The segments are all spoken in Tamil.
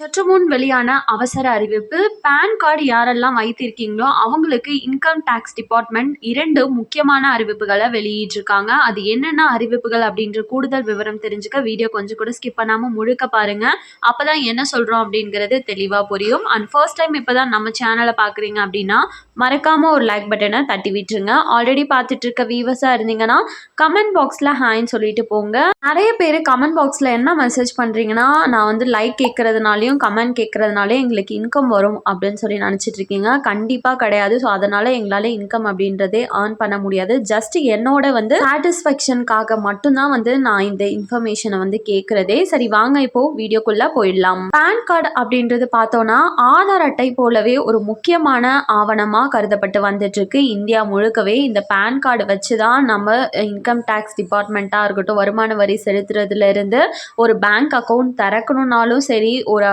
சற்று முன் வெளியான அவசர அறிவிப்பு பேன் கார்டு யாரெல்லாம் வைத்திருக்கீங்களோ அவங்களுக்கு இன்கம் டேக்ஸ் டிபார்ட்மெண்ட் இரண்டு முக்கியமான அறிவிப்புகளை வெளியிட்டிருக்காங்க. அது என்னென்ன அறிவிப்புகள் அப்படின்ற கூடுதல் விவரம் தெரிஞ்சுக்க வீடியோ கொஞ்சம் கூட ஸ்கிப் பண்ணாமல் முழுக்க பாருங்க. அப்பதான் என்ன சொல்கிறோம் அப்படிங்கிறது தெளிவாக புரியும். அண்ட் ஃபர்ஸ்ட் டைம் இப்போ தான் நம்ம சேனலை பார்க்குறீங்க அப்படின்னா மறக்காமல் ஒரு லைக் பட்டனை தட்டி விட்டுருங்க. ஆல்ரெடி பார்த்துட்டு இருக்க வியூவர்ஸாக இருந்தீங்கன்னா கமெண்ட் பாக்ஸில் ஹாய்ன்னு சொல்லிட்டு போங்க. நிறைய பேர் கமெண்ட் பாக்ஸில் என்ன மெசேஜ் பண்ணுறீங்கன்னா நான் வந்து லைக் கேட்குறதுனாலையும் கமெண்ட் கேட்குறதுனாலே எங்களுக்கு இன்கம் வரும் அப்படின்னு சொல்லி நினச்சிட்டு இருக்கீங்க. கண்டிப்பாக கிடையாது. ஸோ அதனால் எங்களால் இன்கம் அப்படின்றதே ஏர்ன் பண்ண முடியாது. ஜஸ்ட் என்னோட வந்து சாட்டிஸ்ஃபேக்ஷனுக்காக மட்டும்தான் வந்து நான் இந்த இன்ஃபர்மேஷனை வந்து கேட்குறதே சரி வாங்க இப்போது வீடியோக்குள்ளே போயிடலாம். பேன் கார்டு அப்படின்றது பார்த்தோன்னா ஆதார் அட்டை போலவே ஒரு முக்கியமான ஆவணமாக கருதப்பட்டு வந்துட்டுருக்கு. இந்தியா முழுக்கவே இந்த பேன் கார்டு வச்சு தான் நம்ம இன்கம் டேக்ஸ் டிபார்ட்மெண்ட்டாக இருக்கட்டும் வருமான வரி செலுத்துறதுலேருந்து ஒரு பேங்க் அக்கௌண்ட் திறக்கணுன்னாலும் சரி ஒரு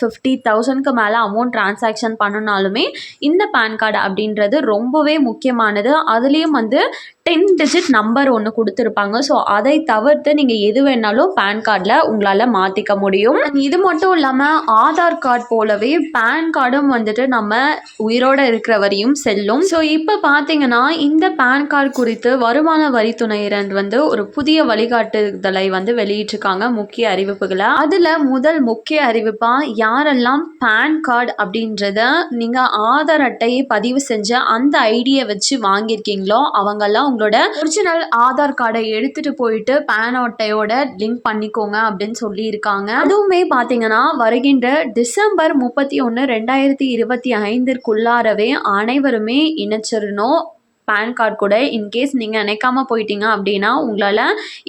ஃபிஃப்டி தௌசண்ட்க்கு மேலே அமௌண்ட் ட்ரான்சாக்ஷன் பண்ணணுனாலுமே இந்த பேன் கார்டு அப்படின்றது ரொம்பவே முக்கியமானது. அதுலேயும் வந்து டென் டிஜிட் நம்பர் ஒன்று கொடுத்துருப்பாங்க. ஸோ அதை தவிர்த்து நீங்கள் எது வேணாலும் பேன் கார்டில் உங்களால் மாற்றிக்க முடியும். இது மட்டும் இல்லாமல் ஆதார் கார்டு போலவே பேன் கார்டும் வந்துட்டு நம்ம உயிரோடு இருக்கிற வரையும் செல்லும். ஸோ இப்போ பார்த்தீங்கன்னா இந்த பேன் கார்டு குறித்து வருமான வரித்துறையினர் வந்து ஒரு புதிய வழிகாட்டுதலை வந்து வெளியிட்டிருக்காங்க முக்கிய அறிவிப்புகளை. அதில் முதல் முக்கிய அறிவிப்பாக யாரெல்லாம் பேன் கார்டு அப்படின்றத நீங்கள் ஆதார் அட்டையை பதிவு செஞ்ச அந்த ஐடியை வச்சு வாங்கியிருக்கீங்களோ அவங்கெல்லாம் உங்களோட ஒரிஜினல் ஆதார் கார்டை எடுத்துட்டு போயிட்டு பேன் அட்டையோட லிங்க் பண்ணிக்கோங்க அப்படின்னு சொல்லியிருக்காங்க. அதுவுமே பார்த்தீங்கன்னா வருகின்ற டிசம்பர் முப்பத்தி ஒன்று ரெண்டாயிரத்தி இருபத்தி ஐந்திற்குள்ளாரவே அனைவருமே இணைச்சிடணும் பேன் கார்டு கூட இன்கேஸ் நீங்கள் நினைக்காம போயிட்டீங்க அப்படின்னா உங்களால்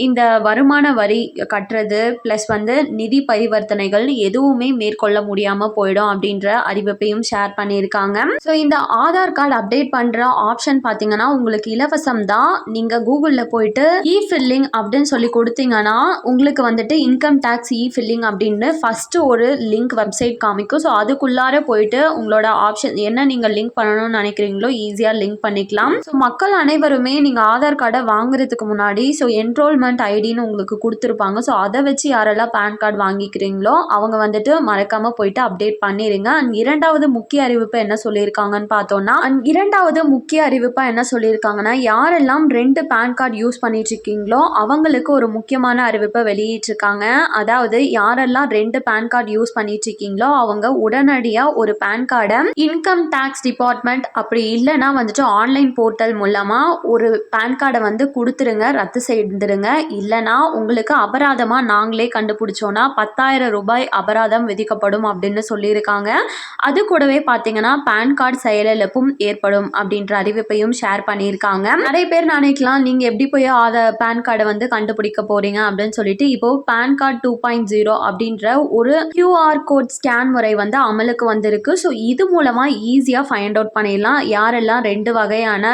இந்த வருமான வரி கட்டுறது ப்ளஸ் வந்து நிதி பரிவர்த்தனைகள் எதுவுமே மேற்கொள்ள முடியாமல் போயிடும் அப்படின்ற அறிவிப்பையும் ஷேர் பண்ணியிருக்காங்க. ஸோ இந்த ஆதார் கார்டு அப்டேட் பண்ணுற ஆப்ஷன் பார்த்தீங்கன்னா உங்களுக்கு இலவசம் தான். நீங்கள் கூகுளில் போயிட்டு இ ஃபில்லிங் அப்படின்னு சொல்லி கொடுத்தீங்கன்னா உங்களுக்கு வந்துட்டு இன்கம் டேக்ஸ் இ ஃபில்லிங் அப்படின்னு ஃபஸ்ட்டு ஒரு லிங்க் வெப்சைட் காமிக்கும். ஸோ அதுக்குள்ளார போயிட்டு உங்களோட ஆப்ஷன் என்ன நீங்கள் லிங்க் பண்ணணும்னு நினைக்கிறீங்களோ ஈஸியாக லிங்க் பண்ணிக்கலாம். ஸோ மக்கள் அனைவருமே நீங்கள் ஆதார் கார்டை வாங்குறதுக்கு முன்னாடி ஸோ என்ரோல்மெண்ட் ஐடின்னு உங்களுக்கு கொடுத்துருப்பாங்க. ஸோ அதை வச்சு யாரெல்லாம் பேன் கார்டு வாங்கிக்கிறீங்களோ அவங்க வந்துட்டு மறக்காமல் போயிட்டு அப்டேட் பண்ணிடுங்க அண்ட் இரண்டாவது முக்கிய அறிவிப்பு என்ன சொல்லியிருக்காங்கன்னு பார்த்தோன்னா அண்ட் இரண்டாவது முக்கிய அறிவிப்பாக என்ன சொல்லியிருக்காங்கன்னா யாரெல்லாம் ரெண்டு பேன் கார்டு யூஸ் பண்ணிட்டு இருக்கீங்களோ அவங்களுக்கு ஒரு முக்கியமான அறிவிப்பை வெளியிட்டிருக்காங்க. அதாவது யாரெல்லாம் ரெண்டு பேன் கார்டு யூஸ் பண்ணிட்டு இருக்கீங்களோ அவங்க உடனடியாக ஒரு பேன் கார்டை இன்கம் டேக்ஸ் டிபார்ட்மெண்ட் அப்படி இல்லைன்னா வந்துட்டு ஆன்லைன் போர்ட் போர்ட்டல் மூலமாக ஒரு பேன் கார்டை வந்து கொடுத்துருங்க ரத்து செய்துருங்க. இல்லைனா உங்களுக்கு அபராதமாக நாங்களே கண்டுபிடிச்சோன்னா பத்தாயிரம் ரூபாய் அபராதம் விதிக்கப்படும் அப்படின்னு சொல்லியிருக்காங்க. அது கூடவே பார்த்தீங்கன்னா பேன் கார்டு செயலிழப்பும் ஏற்படும் அப்படின்ற அறிவிப்பையும் ஷேர் பண்ணியிருக்காங்க. நிறைய பேர் நினைக்கலாம் நீங்கள் எப்படி போய் அதை பேன் கார்டை வந்து கண்டுபிடிக்க போகிறீங்க அப்படின்னு சொல்லிட்டு இப்போது PAN card two point zero அப்படின்ற ஒரு கியூஆர் கோட் ஸ்கேன் முறை வந்து அமலுக்கு வந்திருக்கு. ஸோ இது மூலமாக ஈஸியாக ஃபைண்ட் அவுட் பண்ணிடலாம். யாரெல்லாம் ரெண்டு வகையான